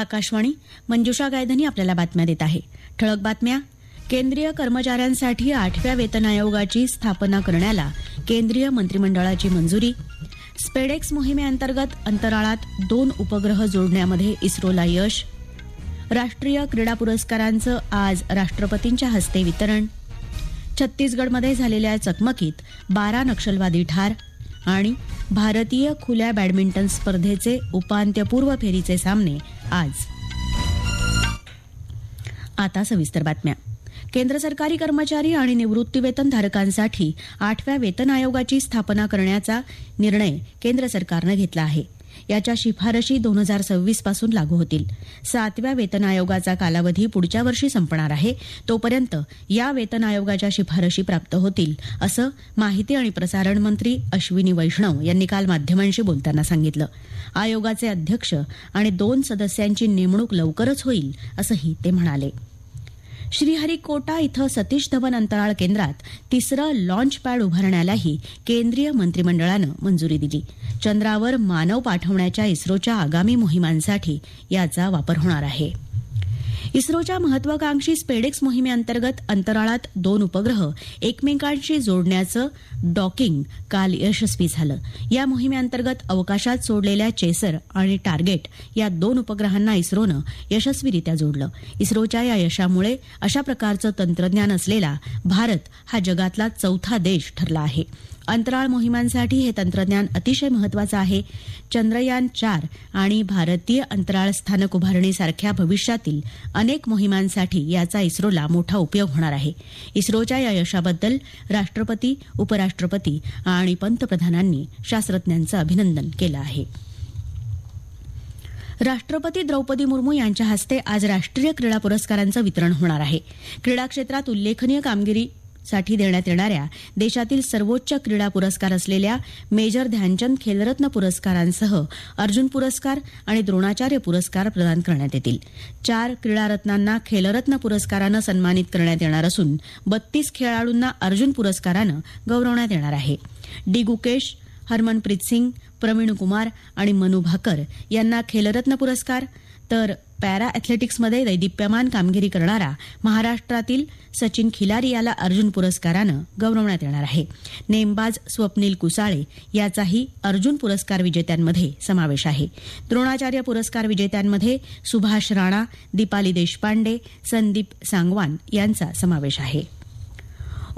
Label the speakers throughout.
Speaker 1: आकाशवाणी मंजुषा गायधनी आपल्याला बातम्या देत आहे ठळक बातम्या केंद्रीय कर्मचाऱ्यांसाठी आठव्या वेतन आयोगाची स्थापना करण्याला केंद्रीय मंत्रिमंडळाची मंजुरी स्पेडेक्स मोहिमेअंतर्गत अंतराळात दोन उपग्रह जोडण्यामध्ये इस्रोला यश राष्ट्रीय क्रीडा पुरस्कारांचं आज राष्ट्रपतींच्या हस्ते वितरण छत्तीसगडमध्ये झालेल्या चकमकीत बारा नक्षलवादी ठार आणि भारतीय खुल्या बॅडमिंटन स्पर्धेचे उपांत्यपूर्व फेरीचे सामने आज आता सविस्तर बातम्या केंद्र सरकारी कर्मचारी आणि निवृत्तीवेतनधारकांसाठी आठव्या वेतन आयोगाची स्थापना करण्याचा निर्णय केंद्र सरकारनं घेतला आहे याच्या शिफारशी दोन हजार सव्वीस पासून लागू होतील सातव्या वेतन आयोगाचा कालावधी पुढच्या वर्षी संपणार आहे तोपर्यंत या वेतन आयोगाच्या शिफारशी प्राप्त होतील असं माहिती आणि प्रसारण मंत्री अश्विनी वैष्णव यांनी काल माध्यमांशी बोलताना सांगितलं आयोगाचे अध्यक्ष आणि दोन सदस्यांची नेमणूक लवकरच होईल असंही ते म्हणाले श्रीहरिकोटा इथं सतीश धवन अंतराळ केंद्रात तिसरं लॉन्च पॅड उभारण्यालाही केंद्रीय मंत्रिमंडळानं मंजुरी दिली चंद्रावर मानव पाठवण्याच्या इस्रोच्या आगामी मोहिमांसाठी याचा वापर होणार आहे इस्रोच्या महत्वाकांक्षी स्पेडेक्स मोहिमेअंतर्गत अंतराळात दोन उपग्रह एकमेकांशी जोडण्याचं डॉकिंग काल यशस्वी झालं या मोहिमेअंतर्गत अवकाशात सोडलेल्या चेसर आणि टार्गेट या दोन उपग्रहांना इस्रोनं यशस्वीरित्या जोडलं इस्रोच्या या यशामुळे अशा प्रकारचं तंत्रज्ञान असलेला भारत हा जगातला चौथा देश ठरला आहे अंतराळ मोहिमांसाठी हे तंत्रज्ञान अतिशय महत्वाचं आहे चंद्रयान चार आणि भारतीय अंतराळ स्थानक उभारणीसारख्या भविष्यातील अनेक मोहिमांसाठी याचा इस्रोला मोठा उपयोग होणार आहे इस्रोच्या या यशाबद्दल राष्ट्रपती उपराष्ट्रपती आणि पंतप्रधानांनी शास्त्रज्ञांचं अभिनंदन केलं आहे राष्ट्रपती द्रौपदी मुर्मू यांच्या हस्ते आज राष्ट्रीय क्रीडा पुरस्कारांचं वितरण होणार आहे क्रीडा क्षेत्रात उल्लेखनीय कामगिरी साठी देण्यात येणाऱ्या देशातील सर्वोच्च क्रीडा पुरस्कार असलेल्या मेजर ध्यानचंद खेलरत्न पुरस्कारांसह अर्जुन पुरस्कार आणि द्रोणाचार्य पुरस्कार प्रदान करण्यात येतील चार क्रीडारत्नांना खेलरत्न पुरस्कारानं सन्मानित करण्यात येणार असून बत्तीस खेळाडूंना अर्जुन पुरस्कारानं गौरवण्यात येणार आहे डी गुकेश हरमनप्रीत सिंग प्रवीण कुमार आणि मनु भाकर यांना खेलरत्न पुरस्कार तर पॅरा अॅथलेटिक्समध्ये दैदिप्यमान कामगिरी करणारा महाराष्ट्रातील सचिन खिलारी याला अर्जुन पुरस्कारानं गौरवण्यात येणार आहे नेमबाज स्वप्नील कुसाळे याचाही अर्जुन पुरस्कार विजेत्यांमध्ये समावेश आहे द्रोणाचार्य पुरस्कार विजेत्यांमध्ये सुभाष राणा दीपाली देशपांडे संदीप सांगवान यांचा समावेश आहे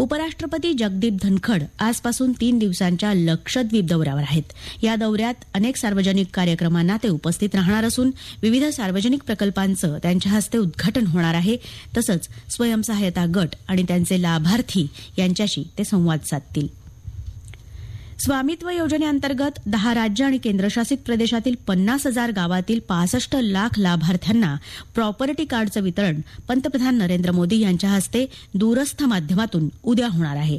Speaker 1: उपराष्ट्रपती जगदीप धनखड आजपासून तीन दिवसांच्या लक्षद्वीप दौऱ्यावर आहेत या दौऱ्यात अनेक सार्वजनिक कार्यक्रमांना ते उपस्थित राहणार असून विविध सार्वजनिक प्रकल्पांचं त्यांच्या हस्ते उद्घाटन होणार आहे तसंच स्वयंसहाय्यता गट आणि त्यांचे लाभार्थी यांच्याशी ते संवाद साधतील स्वामित्व योजनेअंतर्गत दहा राज्य आणि केंद्रशासित प्रदेशातील पन्नास हजार गावातील पासष्ट लाख लाभार्थ्यांना प्रॉपर्टी कार्डचं वितरण पंतप्रधान नरेंद्र मोदी यांच्या हस्ते दूरस्थ माध्यमातून उद्या होणार आहे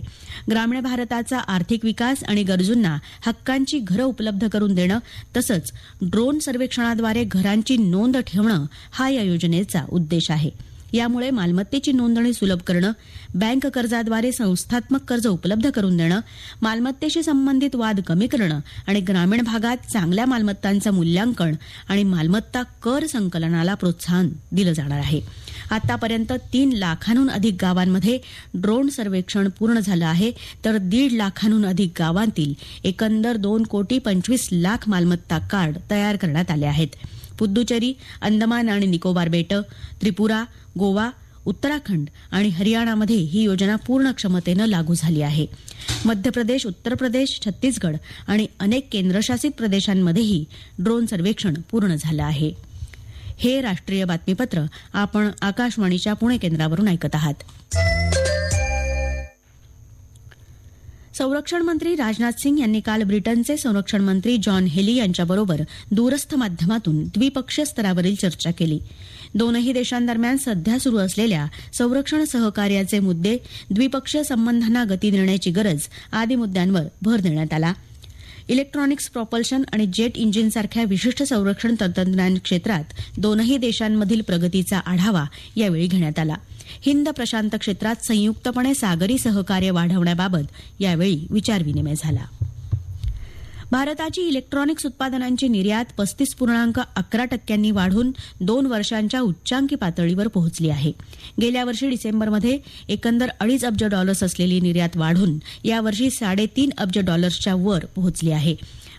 Speaker 1: ग्रामीण भारताचा आर्थिक विकास आणि गरजूंना हक्कांची घरं उपलब्ध करून देणं तसंच ड्रोन सर्वेक्षणाद्वारे घरांची नोंद ठेवणं हा या योजनेचा उद्देश आहे यामुळे मालमत्तेची नोंदणी सुलभ करणं बँक कर्जाद्वारे संस्थात्मक कर्ज उपलब्ध करून देणं मालमत्तेशी संबंधित वाद कमी करणं आणि ग्रामीण भागात चांगल्या मालमत्तांचं मूल्यांकन आणि मालमत्ता कर संकलनाला प्रोत्साहन दिलं जाणार आहे आतापर्यंत तीन लाखांहून अधिक गावांमध्ये ड्रोन सर्वेक्षण पूर्ण झालं आहे तर दीड लाखांहून अधिक गावांतील एकंदर दोन कोटी पंचवीस लाख मालमत्ता कार्ड तयार करण्यात आले आहेत पुद्दुचेरी अंदमान आणि निकोबार बेटं त्रिपुरा गोवा उत्तराखंड आणि हरियाणामध्ये ही योजना पूर्ण क्षमतेनं लागू झाली आहे मध्य प्रदेश उत्तर प्रदेश छत्तीसगड आणि अनेक केंद्रशासित प्रदेशांमध्येही ड्रोन सर्वेक्षण पूर्ण झालं आहे हे राष्ट्रीय बातमीपत्र आपण आकाशवाणीच्या पुणे केंद्रावरून ऐकत आहात संरक्षण मंत्री राजनाथ सिंग यांनी काल ब्रिटनचे संरक्षण मंत्री जॉन हेली यांच्याबरोबर दूरस्थ माध्यमातून द्विपक्षीय स्तरावरील चर्चा केली दोनही देशांदरम्यान सध्या सुरू असलेल्या संरक्षण सहकार्याचे मुद्दे द्विपक्षीय संबंधांना गती देण्याची गरज आदी मुद्द्यांवर भर देण्यात आला इलेक्ट्रॉनिक्स प्रॉपल्शन आणि जेट इंजिनसारख्या विशिष्ट संरक्षण तंत्रज्ञान क्षेत्रात दोनही देशांमधील प्रगतीचा आढावा यावेळी घेण्यात आला हिंद प्रशांत क्षेत्रात संयुक्तपणे सागरी सहकार्य वाढवण्याबाबत यावेळी विचारविनिमय झाला भारताची इलेक्ट्रॉनिक्स उत्पादनांची निर्यात पस्तीस पूर्णांक अकरा टक्क्यांनी वाढून दोन वर्षांच्या उच्चांकी पातळीवर पोहोचली आहे गेल्या वर्षी डिसेंबरमध्ये एकंदर अडीच अब्ज डॉलर्स असलेली निर्यात वाढून यावर्षी साडेतीन अब्ज डॉलर्सच्या वर पोहोचली आहे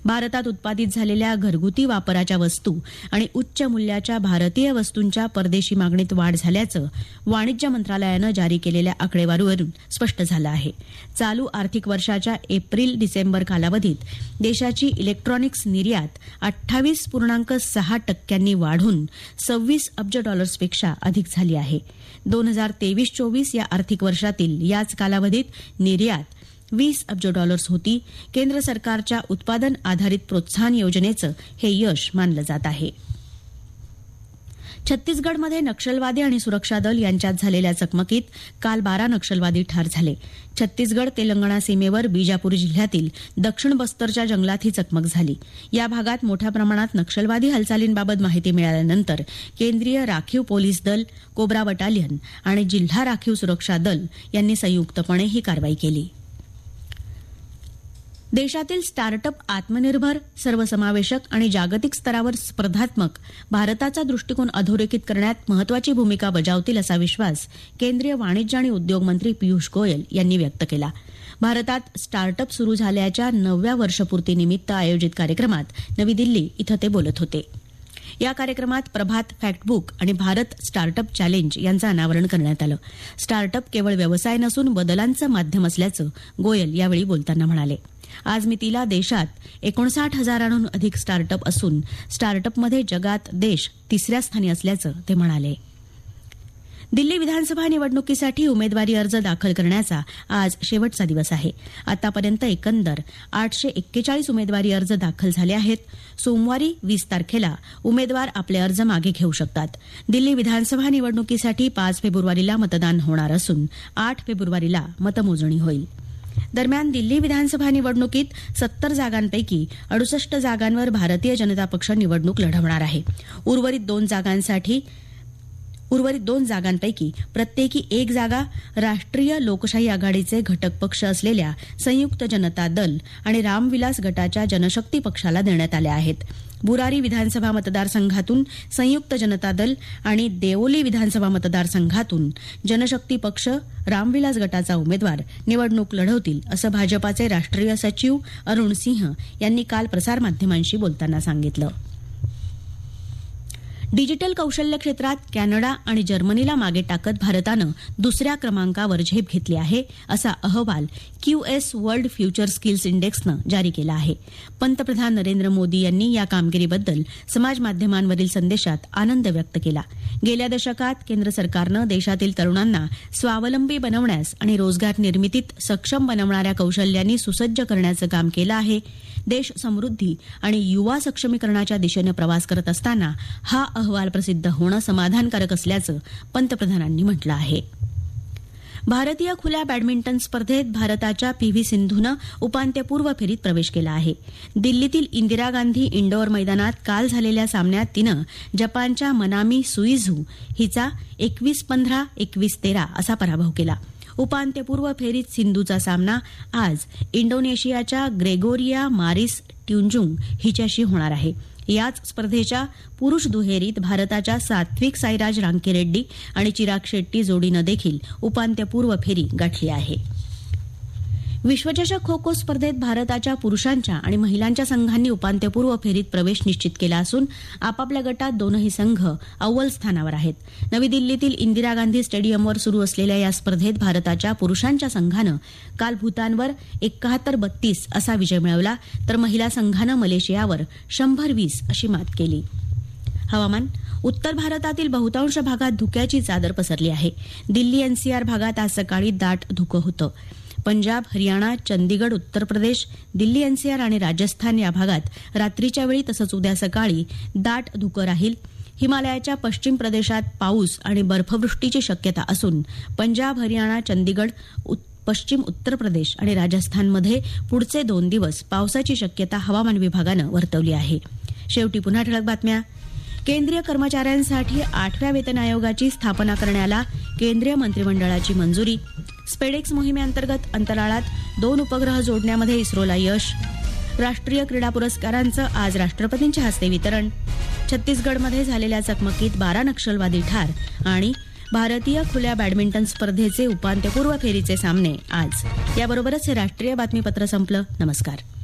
Speaker 1: भारतात उत्पादित झालेल्या घरगुती वापराच्या वस्तू आणि उच्च मूल्याच्या भारतीय वस्तूंच्या परदेशी मागणीत वाढ झाल्याचं वाणिज्य मंत्रालयानं जारी केलेल्या आकडेवारीवरून स्पष्ट झालं आहे चालू आर्थिक वर्षाच्या एप्रिल डिसेंबर कालावधीत देशाची इलेक्ट्रॉनिक्स निर्यात अठ्ठावीस पूर्णांक सहा टक्क्यांनी वाढून सव्वीस अब्ज डॉलर्सपेक्षा अधिक झाली आहे दोन हजार तेवीस चोवीस या आर्थिक वर्षातील याच कालावधीत निर्यात वीस अब्ज डॉलर्स होती केंद्र सरकारच्या उत्पादन आधारित प्रोत्साहन योजनेचं हे यश मानलं जात आहे छत्तीसगडमध्ये नक्षलवादी आणि सुरक्षा दल यांच्यात झालेल्या चकमकीत काल बारा नक्षलवादी ठार झाले छत्तीसगड तेलंगणा सीमेवर बीजापूर जिल्ह्यातील दक्षिण बस्तरच्या जंगलात ही चकमक झाली या भागात मोठ्या प्रमाणात नक्षलवादी हालचालींबाबत माहिती मिळाल्यानंतर केंद्रीय राखीव पोलीस दल कोब्रा बटालियन आणि जिल्हा राखीव सुरक्षा दल यांनी संयुक्तपणे ही कारवाई केली देशातील स्टार्टअप आत्मनिर्भर सर्वसमावेशक आणि जागतिक स्तरावर स्पर्धात्मक भारताचा दृष्टिकोन अधोरेखित करण्यात महत्वाची भूमिका बजावतील असा विश्वास केंद्रीय वाणिज्य आणि उद्योग मंत्री पियुष गोयल यांनी व्यक्त केला भारतात स्टार्टअप सुरू झाल्याच्या नवव्या वर्षपूर्तीनिमित्त आयोजित कार्यक्रमात नवी दिल्ली इथं ते बोलत होते या कार्यक्रमात प्रभात फॅक्टबुक आणि भारत स्टार्टअप चॅलेंज यांचं अनावरण करण्यात आलं स्टार्टअप केवळ व्यवसाय नसून बदलांचं माध्यम असल्याचं गोयल यावेळी बोलताना म्हणाले आज मितीला देशात एकोणसाठ हजारांहून अधिक स्टार्टअप असून स्टार्टअपमध्ये जगात देश तिसऱ्या स्थानी असल्याचं ते म्हणाले दिल्ली विधानसभा निवडणुकीसाठी उमेदवारी अर्ज दाखल करण्याचा आज शेवटचा दिवस आहे आतापर्यंत एकंदर आठशे एक्केचाळीस उमेदवारी अर्ज दाखल झाले आहेत सोमवारी वीस तारखेला उमेदवार आपले अर्ज मागे घेऊ शकतात दिल्ली विधानसभा निवडणुकीसाठी पाच फेब्रुवारीला मतदान होणार असून आठ फेब्रुवारीला मतमोजणी होईल दरम्यान दिल्ली विधानसभा निवडणुकीत सत्तर जागांपैकी अडुसष्ट जागांवर भारतीय जनता पक्ष निवडणूक लढवणार आहे उर्वरित दोन जागांसाठी उर्वरित दोन जागांपैकी प्रत्येकी एक जागा राष्ट्रीय लोकशाही आघाडीचे घटक पक्ष असलेल्या संयुक्त जनता दल आणि रामविलास गटाच्या जनशक्ती पक्षाला देण्यात आल्या आहेत बुरारी विधानसभा मतदारसंघातून संयुक्त जनता दल आणि देओली विधानसभा मतदारसंघातून जनशक्ती पक्ष रामविलास गटाचा उमेदवार निवडणूक लढवतील असं भाजपाचे राष्ट्रीय सचिव अरुण सिंह यांनी काल प्रसारमाध्यमांशी बोलताना सांगितलं डिजिटल कौशल्य क्षेत्रात कॅनडा आणि जर्मनीला मागे टाकत भारतानं दुसऱ्या क्रमांकावर झेप घेतली आहे असा अहवाल Q S world future skills इंडेक्सनं जारी केला आहे पंतप्रधान नरेंद्र मोदी यांनी या कामगिरीबद्दल समाज माध्यमांवरील संदेशात आनंद व्यक्त केला गेल्या दशकात केंद्र सरकारनं देशातील तरुणांना स्वावलंबी बनवण्यास आणि रोजगार निर्मितीत सक्षम बनवणाऱ्या कौशल्यांनी सुसज्ज करण्याचं काम केलं आहे देश समृद्धी आणि युवा सक्षमीकरणाच्या दिशेनं प्रवास करत असताना हा अहवाल प्रसिद्ध होणं समाधानकारक असल्याचं पंतप्रधानांनी म्हटलं आहे भारतीय खुल्या बॅडमिंटन स्पर्धेत भारताच्या पी व्ही सिंधूनं उपांत्यपूर्व फेरीत प्रवेश केला आहे दिल्लीतील इंदिरा गांधी इंडोर मैदानात काल झालेल्या सामन्यात तिनं जपानच्या मनामी सुईझू हिचा एकवीस पंधरा एकवीस तेरा असा पराभव केला उपांत्यपूर्व फेरीत सिंधूचा सामना आज इंडोनेशियाच्या ग्रेगोरिया मारिस ट्युंजुंग हिच्याशी होणार आहे याच स्पर्धेच्या पुरुष दुहेरीत भारताच्या सात्विक साईराज रांकीरेड्डी आणि चिराग शेट्टी जोडीनं देखील उपांत्यपूर्व फेरी गाठली आहे विश्वचषक खो खो स्पर्धेत भारताच्या पुरुषांच्या आणि महिलांच्या संघांनी उपांत्यपूर्व फेरीत प्रवेश निश्चित केला असून आपापल्या गटात दोनही संघ अव्वल स्थानावर आहेत नवी दिल्लीतील इंदिरा गांधी स्टेडियमवर सुरू असलेल्या या स्पर्धेत भारताच्या पुरुषांच्या संघानं काल भूतानवर एकाहत्तर बत्तीस असा विजय मिळवला तर महिला संघानं मलेशियावर शंभर वीस अशी मात केली हवामान उत्तर भारतातील बहुतांश भागात धुक्याची चादर पसरली आहे दिल्ली एनसीआर भागात आज सकाळी दाट धुकं होतं पंजाब हरियाणा चंदीगड उत्तर प्रदेश दिल्ली एनसीआर आणि राजस्थान या भागात रात्रीच्या वेळी तसंच उद्या सकाळी दाट धुकं राहील हिमालयाच्या पश्चिम प्रदेशात पाऊस आणि बर्फवृष्टीची शक्यता असून पंजाब हरियाणा चंदीगड पश्चिम उत्तर प्रदेश आणि राजस्थानमध्ये पुढचे दोन दिवस पावसाची शक्यता हवामान विभागानं वर्तवली आहे शेवटी पुन्हा ठळक बातम्या केंद्रीय कर्मचाऱ्यांसाठी आठव्या वेतन आयोगाची स्थापना करण्याला केंद्रीय मंत्रिमंडळाची मंजुरी स्पेडेक्स मोहिमेअंतर्गत अंतराळात दोन उपग्रह जोडण्यामध्ये इस्रोला यश राष्ट्रीय क्रीडा पुरस्कारांचं आज राष्ट्रपतींच्या हस्ते वितरण छत्तीसगडमध्ये झालेल्या चकमकीत बारा नक्षलवादी ठार आणि भारतीय खुल्या बॅडमिंटन स्पर्धेचे उपांत्यपूर्व फेरीचे सामने आज याबरोबरच हे राष्ट्रीय बातमीपत्र संपलं नमस्कार